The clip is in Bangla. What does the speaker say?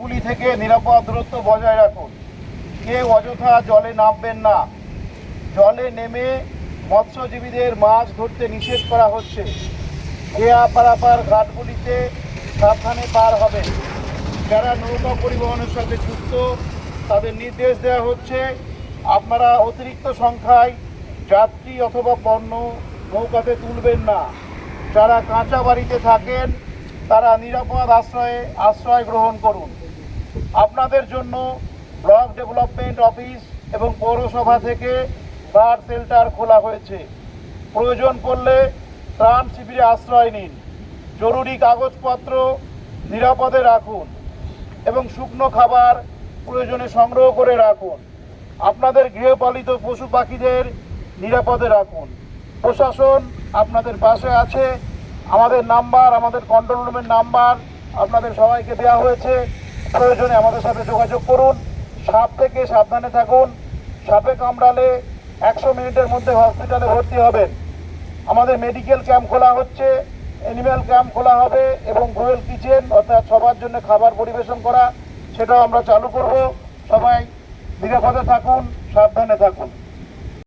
পুলি থেকে নিরাপদ দূরত্ব বজায় রাখুন। কেউ অযথা জলে নামবেন না। জলে নেমে মৎস্যজীবীদের মাছ ধরতে নিষেধ করা হচ্ছে। খেয়া পারাপার ঘাটগুলিতে সাবধানে পার হবে যারা নৌকা পরিবহনের সাথে যুক্ত, তাদের নির্দেশ দেওয়া হচ্ছে আপনারা অতিরিক্ত সংখ্যায় যাত্রী অথবা পণ্য নৌকাতে তুলবেন না। যারা কাঁচা বাড়িতে থাকেন, তারা নিরাপদ আশ্রয়ে আশ্রয় গ্রহণ করুন। আপনাদের জন্য ব্লক ডেভেলপমেন্ট অফিস এবং পৌরসভা থেকে বার শেল্টার খোলা হয়েছে। প্রয়োজন পড়লে ত্রাণ শিবিরে আশ্রয় নিন। জরুরি কাগজপত্র নিরাপদে রাখুন এবং শুকনো খাবার প্রয়োজনে সংগ্রহ করে রাখুন। আপনাদের গৃহপালিত পশু পাখিদের নিরাপদে রাখুন। প্রশাসন আপনাদের পাশে আছে। আমাদের নাম্বার, আমাদের কন্ট্রোল রুমের নাম্বার আপনাদের সবাইকে দেওয়া হয়েছে। প্রয়োজনে আমাদের সাথে যোগাযোগ করুন। সাপ থেকে সাবধানে থাকুন। সাপে কামড়ালে একশো মিনিটের মধ্যে হসপিটালে ভর্তি হবেন। আমাদের মেডিকেল ক্যাম্প খোলা হচ্ছে। অ্যানিম্যাল ক্যাম্প খোলা হবে এবং গোয়েল কিচেন, অর্থাৎ সবার জন্য খাবার পরিবেশন করা, সেটাও আমরা চালু করব। সবাই নিরাপদে থাকুন, সাবধানে থাকুন।